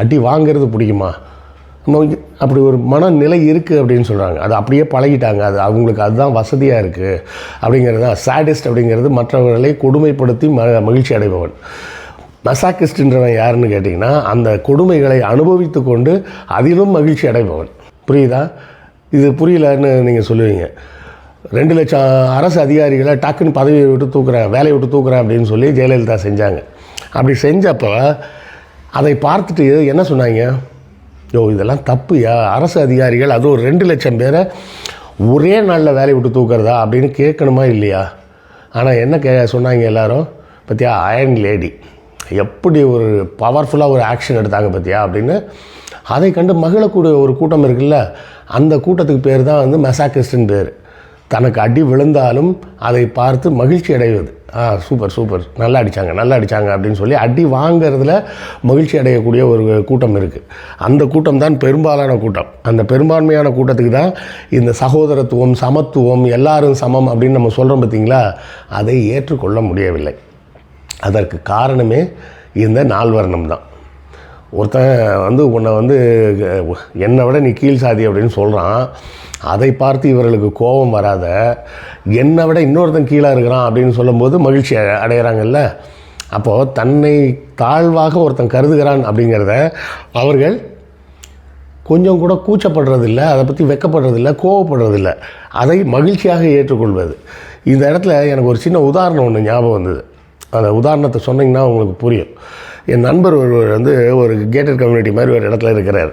அடி வாங்கிறது பிடிக்குமா? நம்ம அப்படி ஒரு மனநிலை இருக்குது அப்படின்னு சொல்கிறாங்க அது அப்படியே பழகிட்டாங்க. அது அவங்களுக்கு அதுதான் வசதியாக இருக்குது அப்படிங்கிறது தான். சாடிஸ்ட் அப்படிங்கிறது மற்றவர்களை கொடுமைப்படுத்தி ம மகிழ்ச்சி அடைபவன். மசாக்கிஸ்ட்ன்றவன் யாருன்னு கேட்டிங்கன்னா அந்த கொடுமைகளை அனுபவித்து கொண்டு அதிலும் மகிழ்ச்சி அடைபவன். புரியுதா? இது புரியலன்னு நீங்கள் சொல்லுவீங்க. ரெண்டு லட்சம் அரசு அதிகாரிகளை டக்குன்னு பதவியை விட்டு தூக்குறேன் வேலையை விட்டு தூக்குறேன் அப்படின்னு சொல்லி ஜெயலலிதா செஞ்சாங்க. அப்படி செஞ்சப்போ அதை பார்த்துட்டு என்ன சொன்னாங்க? யோ இதெல்லாம் தப்புயா? அரசு அதிகாரிகள் அது ஒரு ரெண்டு லட்சம் பேரை ஒரே நாளில் வேலையை விட்டு தூக்குறதா அப்படின்னு கேட்கணுமா இல்லையா? ஆனால் என்ன கே சொன்னாங்க எல்லாரும்? பார்த்தியா அயன் லேடி எப்படி ஒரு பவர்ஃபுல்லாக ஒரு ஆக்ஷன் எடுத்தாங்க பார்த்தியா அப்படின்னு. அதை கண்டு மகிழக்கூடிய ஒரு கூட்டம் இருக்குல்ல அந்த கூட்டத்துக்கு பேர் தான் வந்து மெசாகிஸ்டின் பேர். தனக்கு அடி விழுந்தாலும் அதை பார்த்து மகிழ்ச்சி அடைவது. ஆ சூப்பர் சூப்பர். நல்லா அடித்தாங்க நல்லா அடித்தாங்க அப்படின்னு சொல்லி அடி வாங்கிறதுல மகிழ்ச்சி அடையக்கூடிய ஒரு கூட்டம் இருக்குது அந்த கூட்டம் தான் பெரும்பாலான கூட்டம். அந்த பெரும்பான்மையான கூட்டத்துக்கு தான் இந்த சகோதரத்துவம் சமத்துவம் எல்லாரும் சமம் அப்படின்னு நம்ம சொல்கிறோம் பார்த்தீங்களா அதை ஏற்றுக்கொள்ள முடியவில்லை. அதற்கு காரணமே இந்த நால்வர்ணம் தான். ஒருத்தன் வந்து உன்னை வந்து என்னை விட நீ கீழ் சாதி அப்படின்னு சொல்கிறான் அதை பார்த்து இவர்களுக்கு கோபம் வராத என்னை விட இன்னொருத்தன் கீழாக இருக்கிறான் அப்படின்னு சொல்லும்போது மகிழ்ச்சி அடைகிறாங்கல்ல அப்போது தன்னை தாழ்வாக ஒருத்தன் கருதுகிறான் அப்படிங்கிறத அவர்கள் கொஞ்சம் கூட கூச்சப்படுறதில்ல அதை பற்றி வெக்கப்படுறதில்ல கோவப்படுறதில்ல. அதை மகிழ்ச்சியாக ஏற்றுக்கொள்வது. இந்த இடத்துல எனக்கு ஒரு சின்ன உதாரணம் ஒன்று ஞாபகம் வந்தது. அந்த உதாரணத்தை சொன்னிங்கன்னா உங்களுக்கு புரியும். என் நண்பர் ஒருவர் வந்து ஒரு கேட்டட் கம்யூனிட்டி மாதிரி ஒரு இடத்துல இருக்கிறார்.